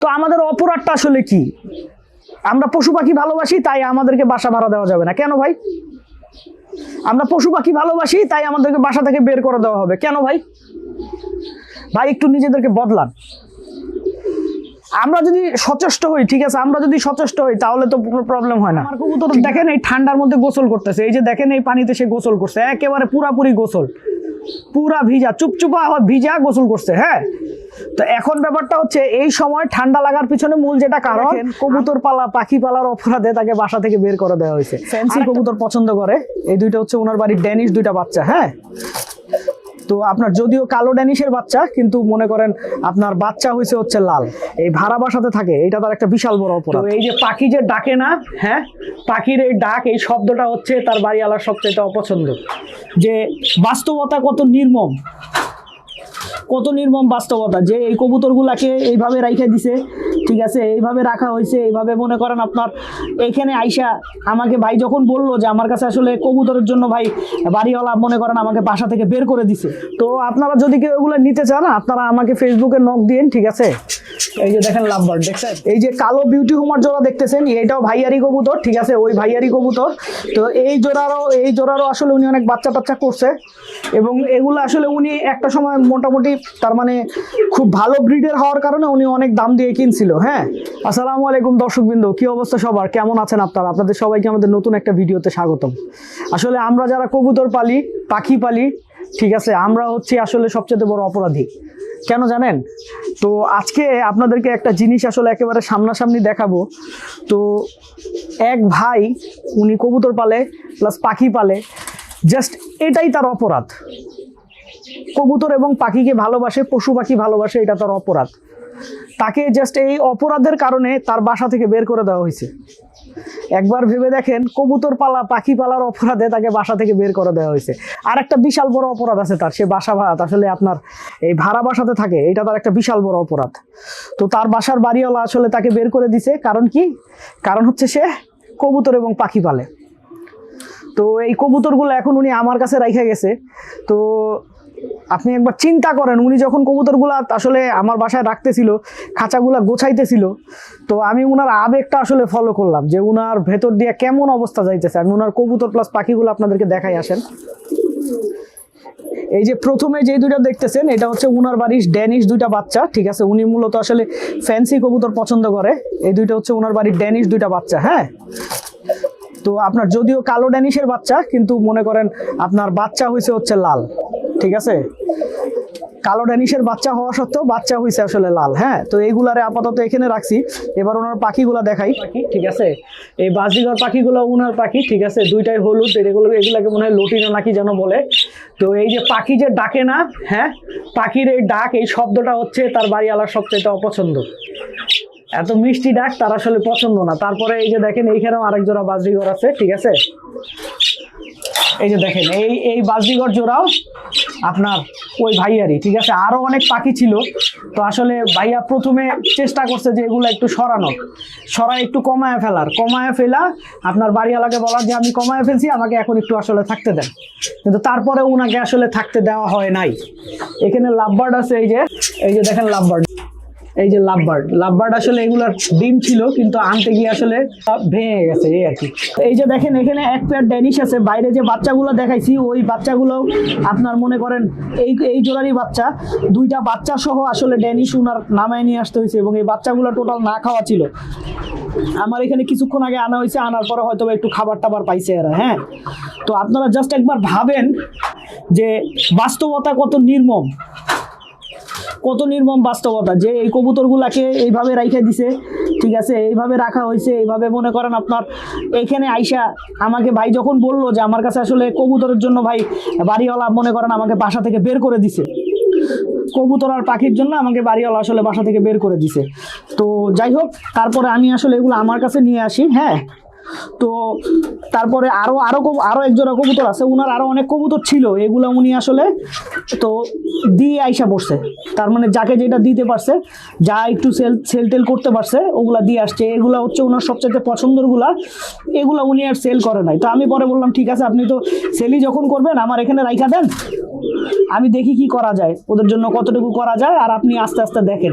তো আমাদের অপরাধটা আসলে কি? আমরা পশু পাখি ভালোবাসি তাই আমাদেরকে বাসা ভাড়া দেওয়া যাবে না। কেন ভাই? আমরা পশু পাখি ভালোবাসি তাই আমাদেরকে বাসা থেকে বের করে দেওয়া হবে। কেন ভাই? ভাই একটু নিজেদেরকে বদলান। আমরা যদি সচেষ্ট হই ঠিক আছে? আমরা যদি সচেষ্ট হই তাহলে তো কোনো প্রবলেম হয় না। আমার কবুতর দেখেন এই ঠান্ডার মধ্যে গোসল করতেছে। এই যে দেখেন এই পানিতে সে গোসল করছে। একেবারে পুরাপুরি গোসল। পুরা ভিজা চুপচুপা ভিজা গোসল করছে হ্যাঁ? তো এখন ব্যাপারটা হচ্ছে এই সময় ঠান্ডা লাগার পিছনে মূল যেটা কারণ কবুতর পালা পাখি পালার অপরাধে তাকে বাসা থেকে বের করে দেওয়া হয়েছে। ফ্যান্সি কবুতর পছন্দ করে। এই দুইটা হচ্ছে ওনার বাড়ির ড্যানিশ দুইটা বাচ্চা হ্যাঁ? তো আপনার যদিও কালো ড্যানিশের বাচ্চা, কিন্তু মনে করেন আপনার বাচ্চা হয়েছে হচ্ছে লাল। এই ভাড়া বাসাতে থাকে এটা তার একটা বিশাল বড় অপরাধ। এই যে পাখি যে ডাকে না হ্যাঁ পাখির এই ডাক, এই শব্দটা হচ্ছে তার বাড়িওয়ালার সবচেয়ে অপছন্দ। যে বাস্তবতা কত নির্মম কত নির্মম বাস্তবতা যে এই কবুতরগুলাকে এইভাবে রাইখে দিছে, ঠিক আছে, এইভাবে রাখা হয়েছে, এইভাবে মনে করেন আপনার এইখানে আইসা আমাকে ভাই যখন বলল যে আমার কাছে আসলে কবুতরের জন্য ভাই বাড়িওয়ালা মনে করেন আমাকে বাসা থেকে বের করে দিছে, তো আপনারা যদি কেউ এগুলো নিতে চান, আপনারা আমাকে ফেসবুকে নক দিন ঠিক আছে? এই যে দেখেন লাভবার্ড দেখছেন? এই যে কালো বিউটি হুমার জোড়া দেখতেছেন, এটাও ভাইয়ারি কবুতর, ঠিক আছে, ওই ভাইয়ারি কবুতর। তো এই জোড়ারও এই জোড়ারও আসলে উনি অনেক বাচ্চা টাচ্চা করছে, এবং এগুলো আসলে উনি একটা সময় মোটামুটি তার মানে খুব ভালো ব্রিডের হওয়ার কারণে উনি অনেক দাম দিয়ে কিনছিল হ্যাঁ? আসসালামু আলাইকুম দর্শকবৃন্দ, কি অবস্থা সবার? কেমন আছেন আপনারা? আপনাদের সবাইকে আমাদের নতুন একটা ভিডিওতে স্বাগতম। আসলে আমরা যারা কবুতর পালি, পাখি পালি, ঠিক আছে, আমরা হচ্ছি আসলে সবচেয়ে বড় অপরাধী। কেন জানেন? তো আজকে আপনাদেরকে একটা জিনিস আসলে একেবারে সামনাসামনি দেখাবো। তো এক ভাই উনি কবুতর পালে প্লাস পাখি পালে জাস্ট এটাই তার অপরাধ। কবুতর এবং পাখিকে ভালোবাসে, পশু পাখি ভালোবাসে, এটা তার অপরাধ। তাকে জাস্ট এই অপরাধের কারণে তার বাসা থেকে বের করে দেওয়া হয়েছে। একবার ভেবে দেখেন, কবুতর পালা, পাখি পালার অপরাধে তাকে বাসা থেকে বের করে দেওয়া হয়েছে। আর একটা বিশাল বড় অপরাধ আছে তার, সে বাসা ভাড়া আসলে আপনার এই ভাড়া বাসাতে থাকে, এটা তার একটা বিশাল বড় অপরাধ। তো তার বাসার বাড়িওয়ালা আসলে তাকে বের করে দিছে, কারণ কি? কারণ হচ্ছে সে কবুতর এবং পাখি পালে। তো এই কবুতরগুলো এখন উনি আমার কাছে রাইখা গেছে। তো আপনি একবার চিন্তা করেন, উনি যখন কবুতরগুলা আসলে আমার বাসায় রাখতেছিল, খাঁচাগুলা গোছাইতেছিল, তো আমি উনার আবেগটা আসলে ফলো করলাম যে উনার ভেতর দিয়ে কেমন অবস্থা যাইতেছে। আমি উনার কবুতর প্লাস পাখিগুলো আপনাদেরকে দেখাই আসেন। এই যে প্রথমে যে দুইটা দেখতেছেন, এটা হচ্ছে উনার বাড়ির ড্যানিশ দুইটা বাচ্চা, ঠিক আছে? উনি মূলত আসলে ফ্যান্সি কবুতর পছন্দ করে। এই দুইটা হচ্ছে উনার বাড়ির ড্যানিশ দুইটা বাচ্চা হ্যাঁ? তো আপনার যদিও কালো ড্যানিশের বাচ্চা, কিন্তু মনে করেন আপনার বাচ্চা হয়েছে হচ্ছে লাল। ঠিক আছে? কালো ড্যানিশের বাচ্চা হওয়া সত্ত্বেও বাচ্চা হয়েছে আসলে লাল হ্যাঁ? তো এইগুলারে আপাতত এখানে রাখছি। এবার ওনার পাখিগুলা দেখাই। পাখি, ঠিক আছে? এই বাজিঘর পাখিগুলো, উনার পাখি, ঠিক আছে? দুইটাই হলুদ, এগুলো এগুলাকে মনে হয় লটিনা নাকি যেন বলে। তো এই যে পাখি যে ডাকে না হ্যাঁ? পাখির এই ডাক, এই শব্দটা হচ্ছে তার বাড়িওয়ালার সবচেয়ে অপছন্দ। এত মিষ্টি ডাক তার আসলে পছন্দ না। তারপরে এই যে দেখেন, এইখানেও আরেক জোড়া আছে, ঠিক আছে? এই যে দেখেন, এই এই বাজরিঘর জোড়াও আপনার ওই ভাইয়ারই, ঠিক আছে? আরও অনেক পাখি ছিল। তো আসলে ভাইয়া প্রথমে চেষ্টা করছে যে এগুলো একটু সরানোর সরাই একটু কমায় ফেলার। কমায় ফেলা, আপনার বাড়িওয়ালাকে বলার যে, আমি কমায় ফেলছি, আমাকে এখন একটু আসলে থাকতে দেন। কিন্তু তারপরে ওনাকে আসলে থাকতে দেওয়া হয় নাই। এখানে লাভবার্ড আছে, এই যে এই যে দেখেন লাভবার্ড। এই যে লাভবার্ড লাভবার্ড আসলে এগুলার ডিম ছিল, কিন্তু আনতে গিয়ে আসলে ভেঙে গেছে, এই আর কি। এই যে দেখেন, এখানে এক পেয়ার ড্যানিশ আছে। বাইরে যে বাচ্চাগুলো দেখাইছি, ওই বাচ্চাগুলো আপনার মনে করেন, এই এই জোড়ারই বাচ্চা। দুইটা বাচ্চা সহ আসলে ড্যানিশ উনার নামায় নিয়ে আসতে হয়েছে এবং এই বাচ্চাগুলো টোটাল না খাওয়া ছিল। আমার এখানে কিছুক্ষণ আগে আনা হয়েছে, আনার পরে হয়তো একটু খাবার টাবার পাইছে এরা হ্যাঁ? তো আপনারা জাস্ট একবার ভাবেন যে বাস্তবতা কত নির্মম। কত নির্মম বাস্তবতা যে এই কবুতরগুলাকে এইভাবে রাইখা দিছে, ঠিক আছে, এইভাবে রাখা হয়েছে, এইভাবে মনে করেন আপনার এখানে আইসা আমাকে ভাই যখন বলল যে আমার কাছে আসলে কবুতরের জন্য ভাই বাড়িওয়ালা মনে করেন আমাকে বাসা থেকে বের করে দিছে, কবুতর আর পাখির জন্য আমাকে বাড়িওয়ালা আসলে বাসা থেকে বের করে দিছে। তো যাই হোক, তারপরে আমি আসলে এগুলো আমার কাছে নিয়ে আসি হ্যাঁ? তো তারপরে আরও আরও কব- আরও এক জোড়া কবুতর আছে, উনার আরও অনেক কবুতর ছিল, এগুলা উনি আসলে তো দিয়ে আইসা পড়ছে তার মানে যাকে যেটা দিতে পারছে, যা একটু সেল সেল টেল করতে পারছে, ওগুলা দিয়ে আসছে। এগুলা হচ্ছে ওনার সবচেয়ে পছন্দেরগুলা এগুলা উনি আর সেল করে নাই। তো আমি পরে বললাম, ঠিক আছে, আপনি তো সেলই যখন করবেন, আমার এখানে রাইখা দেন, আমি দেখি কি করা যায়। ওদের জন্য কতটুকু করা যায়, আর আপনি আস্তে আস্তে দেখেন।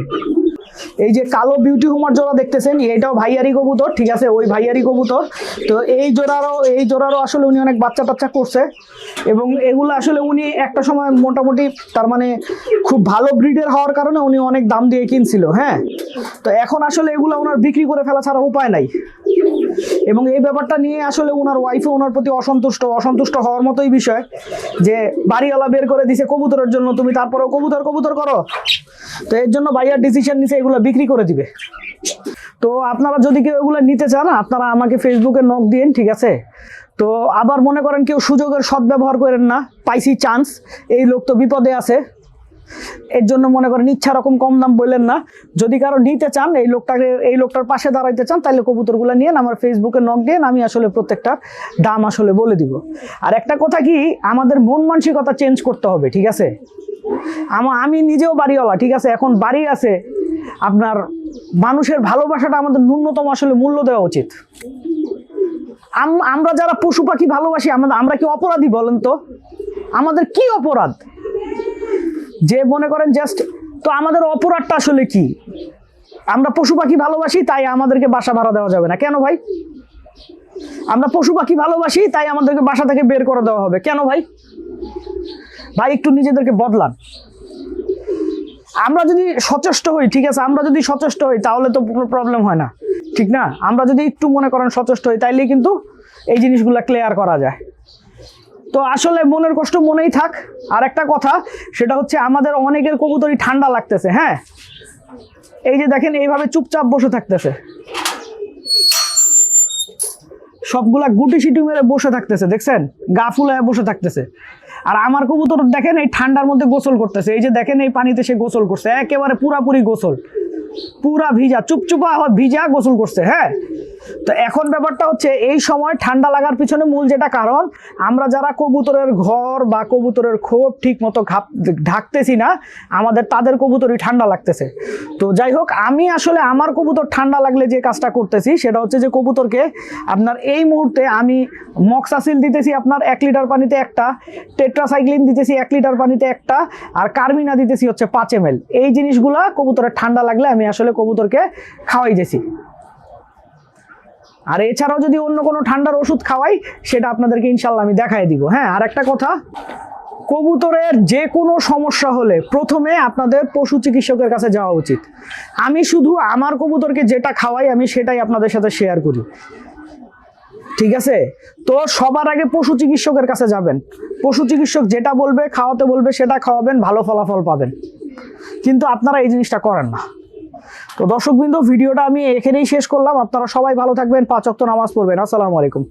এই যে কালো বিউটি হুমার জোড়া দেখতেছেন এইটাও ভাইয়ারি কবুতর, ঠিক আছে? ওই ভাইয়ারি কবুতর। তো এই জোড়ারও এই জোড়ারও আসলে উনি অনেক বাচ্চা টাচ্চা করছে। এবং এগুলো আসলে উনি একটা সময় মোটামুটি তার মানে খুব ভালো ব্রিডের হওয়ার কারণে উনি অনেক দাম দিয়ে কিনছিল হ্যাঁ? তো এখন আসলে এগুলো ওনার বিক্রি করে ফেলা ছাড়া উপায় নাই। এবং এই ব্যাপারটা নিয়ে আসলে ওনার ওয়াইফও ওনার প্রতি অসন্তুষ্ট অসন্তুষ্ট হওয়ার মতোই বিষয় যে বাড়িওয়ালা বের করে দিছে কবুতরের জন্য, তুমি তারপরেও কবুতর কবুতর করো। তো এর জন্য ভাইয়ার ডিসিশন নিছে এগুলো বিক্রি করে দিবে। তো আপনারা যদি কেউ এগুলো নিতে চান, আপনারা আমাকে ফেসবুকে নক দিন ঠিক আছে? তো আবার মনে করেন কেউ সুযোগের সদ্ব্যবহার করেন না, পাইছি চান্স এই লোক তো বিপদে আছে। এর জন্য মনে করেন ইচ্ছা রকম কম দাম বললেন না। যদি কারও নিতে চান, এই লোকটাকে, এই লোকটার পাশে দাঁড়াইতে চান তাহলে কবুতরগুলো নিয়ে আমার ফেসবুকে নক দিয়ে আমি আসলে প্রত্যেকটার দাম আসলে বলে দিব। আর একটা কথা কি, আমাদের মন মানসিকতা চেঞ্জ করতে হবে, ঠিক আছে? আমা আমি নিজেও বাড়িওয়ালা, ঠিক আছে? এখন বাড়ি আছে। আপনার মানুষের ভালোবাসাটা আমাদের ন্যূনতম আসলে মূল্য দেওয়া উচিত। আমরা যারা পশু পাখি ভালোবাসি, আমাদের আমরা কি অপরাধী বলেন তো? আমাদের কি অপরাধ? যে মনে করেন জাস্ট তো আমাদের অপরাধটা আসলে কি? আমরা পশু পাখি ভালোবাসি, তাই আমাদেরকে বাসা ভাড়া দেওয়া যাবে না। কেন ভাই? আমরা পশু পাখি ভালোবাসি, তাই আমাদেরকে বাসা থেকে বের করে দেওয়া হবে। কেন ভাই? ভাই, একটু নিজেদেরকে বদলান। আমরা যদি সচেষ্ট হই, ঠিক আছে? আমরা যদি সচেষ্ট হই, তাহলে তো কোনো প্রবলেম হয় না। ঠিক না? আমরা যদি একটু মনে করেন সচেষ্ট হই, তাইলে কিন্তু এই জিনিসগুলো ক্লিয়ার করা যায়। তো আসলে মনের কষ্ট মনেই থাক। আর একটা কথা, সেটা হচ্ছে আমাদের অনেকের কবুতরই ঠান্ডা লাগতেছে হ্যাঁ? এই যে দেখেন, এইভাবে চুপচাপ বসে থাকতেছে। সবগুলা গুটি সিটি মেরে বসে থাকতেছে, দেখছেন? গা ফুলায় বসে থাকতেছে। আর আমার কবুতর দেখেন, এই ঠান্ডার মধ্যে গোসল করতেছে। এই যে দেখেন, এই পানিতে সে গোসল করছে। একেবারে পুরাপুরি গোসল। পুরা ভিজা, চুপচুপা ভিজা গোসল করছে হ্যাঁ? তো এখন ব্যাপারটা হচ্ছে, এই সময় ঠান্ডা লাগার পিছনে মূল যেটা কারণ, আমরা যারা কবুতরের ঘর বা কবুতরের খোপ ঠিক মতো ঢাকতেছি না, আমাদের তাদের কবুতরই ঠান্ডা লাগতেছে। তো যাই হোক, আমি আসলে আমার কবুতর ঠান্ডা লাগলে যে কাজটা করতেছি, সেটা হচ্ছে যে কবুতরকে আপনার এই মুহূর্তে আমি মক্সাসিল দিতেছি আপনার এক লিটার পানিতে একটা, টেট্রাসাইক্লিন দিতেছি এক লিটার পানিতে একটা, আর কার্মিনা দিতেছি হচ্ছে পাঁচ এম এই জিনিসগুলা কবুতরের ঠান্ডা লাগলে আমি আসলে কবুতরকে খাওয়াই দিয়েছি। আর এছাড়াও যদি অন্য কোনো ঠান্ডার ওষুধ খাওয়াই, সেটা আপনাদেরকে ইনশাল্লাহ আমি দেখাই দিব। হ্যাঁ আর একটা কথা, কবুতরের যে কোনো সমস্যা হলে প্রথমে আপনাদের পশু চিকিৎসকের কাছে যাওয়া উচিত। আমি শুধু আমার কবুতরকে যেটা খাওয়াই, আমি সেটাই আপনাদের সাথে শেয়ার করি। ঠিক আছে? তো সবার আগে পশু চিকিৎসকের কাছে যাবেন। পশু চিকিৎসক যেটা বলবে, খাওয়াতে বলবে, সেটা খাওয়াবেন, ভালো ফলাফল পাবেন। কিন্তু আপনারা এই জিনিসটা করেন না। তো দর্শকবৃন্দ, ভিডিওটা আমি এখানেই শেষ করলাম। আপনারা সবাই ভালো থাকবেন, পাঁচ অক্ত নামাজ পড়বেন। আসসালামু আলাইকুম।